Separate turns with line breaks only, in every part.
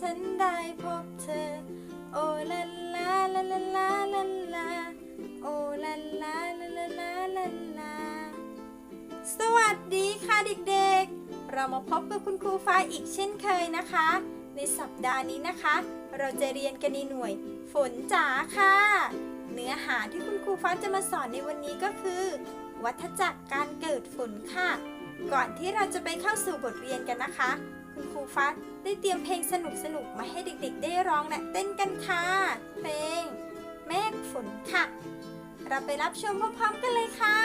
ฉันได้พบเธอ โอลาลาลาลาลาลาลาโอลาลาลาลาลาลาลาสวัสดีค่ะเด็กๆ เรามาพบกับคุณครูฟ้าอีกเช่นเคยนะคะ ในสัปดาห์นี้นะคะ เราจะเรียนกันในหน่วย ฝนจ๋าค่ะ เนื้อหาที่คุณครูฟ้าจะมาสอนในวันนี้ก็คือ วัฏจักรการเกิดฝนค่ะ ก่อนที่เราจะไปเข้าสู่บทเรียนกันนะคะ คุณครูฟ้า ได้เตรียมเพลงสนุกๆมาให้เด็กๆ ได้ร้องและเต้นกันค่ะ เพลงเมฆฝนค่ะ เราไปรับชมพร้อมๆกันเลยค่ะ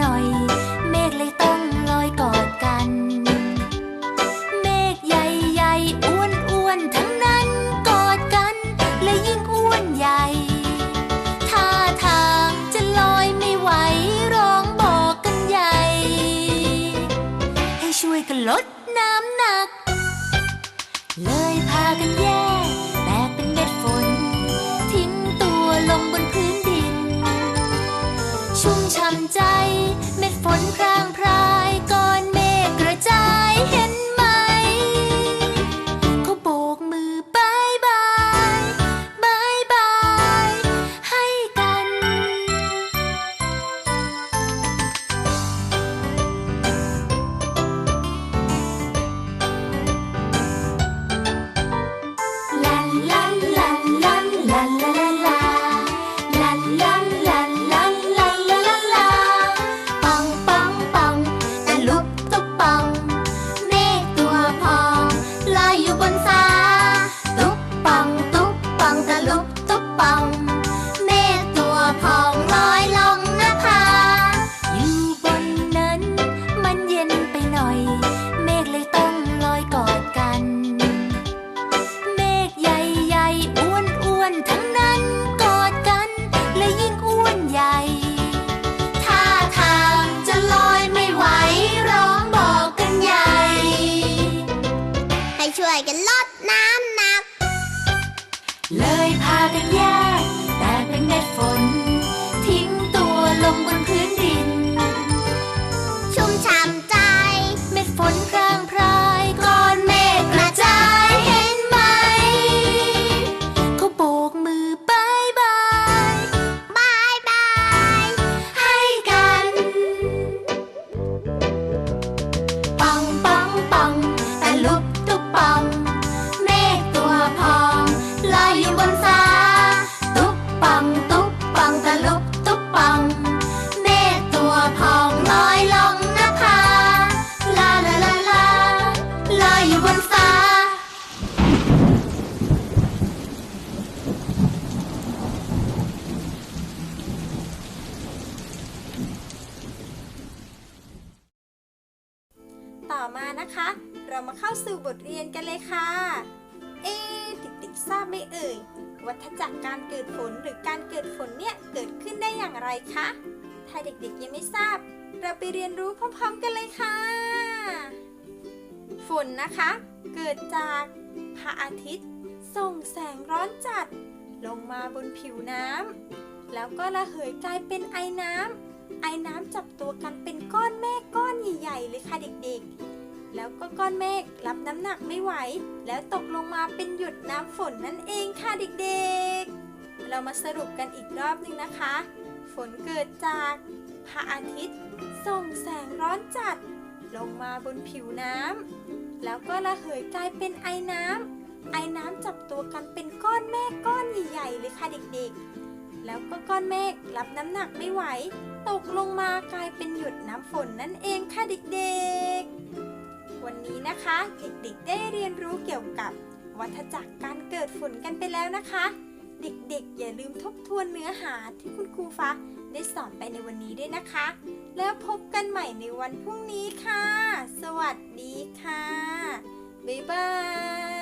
หน่อย เมฆเลยต้องลอยกอดกัน เมฆใหญ่ๆอ้วนๆทั้งนั้นกอดกัน และยิ่งอ้วนใหญ่ท่าทางจะลอยไม่ไหวร้องบอกกันใหญ่ ให้ช่วยกันลดน้ำหนัก เลยพากันแย วยกันลดน้ำ
หนัก
เลยพากันแยกแต่เป็นเม็ดฝน ทิ้งตัวลงบนพื้น
ต่อมานะคะ เรามาเข้าสู่บทเรียนกันเลยค่ะ เอ๊ะเด็กๆทราบไหมเอ่ย วัฏจักรการเกิดฝนหรือการเกิดฝนเนี่ยเกิดขึ้นได้อย่างไรคะ ถ้าเด็กๆยังไม่ทราบ เราไปเรียนรู้พร้อมๆกันเลยค่ะ ฝนนะคะ เกิดจากพระอาทิตย์ ส่งแสงร้อนจัด ลงมาบนผิวน้ำแล้วก็ระเหยกลายเป็นไอน้ำไอน้ำจับตัวกันเป็นก้อนเมฆก้อนใหญ่ๆเลยค่ะเด็กๆ แล้วก็ก้อนเมฆรับน้ำหนักไม่ไหว แล้วตกลงมาเป็นหยดน้ำฝนนั่นเองค่ะเด็กๆ เรามาสรุปกันอีกรอบหนึ่งนะคะ ฝนเกิดจากพระอาทิตย์ส่งแสงร้อนจัด ลงมาบนผิวน้ำแล้วก็ระเหยกลายเป็นไอน้ำไอ้น้ำจับตัวกันเป็นก้อนเมฆก้อนใหญ่ๆเลยค่ะเด็กๆ แล้วก็ก้อนเมฆรับน้ำหนักไม่ไหว ตกลงมากลายเป็นหยดน้ำฝนนั่นเองค่ะเด็กๆ วันนี้นะคะ เด็กๆได้เรียนรู้เกี่ยวกับวัฏจักรการเกิดฝนกันไปแล้วนะคะ เด็กๆ อย่าลืมทบทวนเนื้อหาที่คุณครูฟ้าได้สอนไปในวันนี้ด้วยนะคะ แล้วพบกันใหม่ในวันพรุ่งนี้ค่ะ สวัสดีค่ะ บ๊ายบาย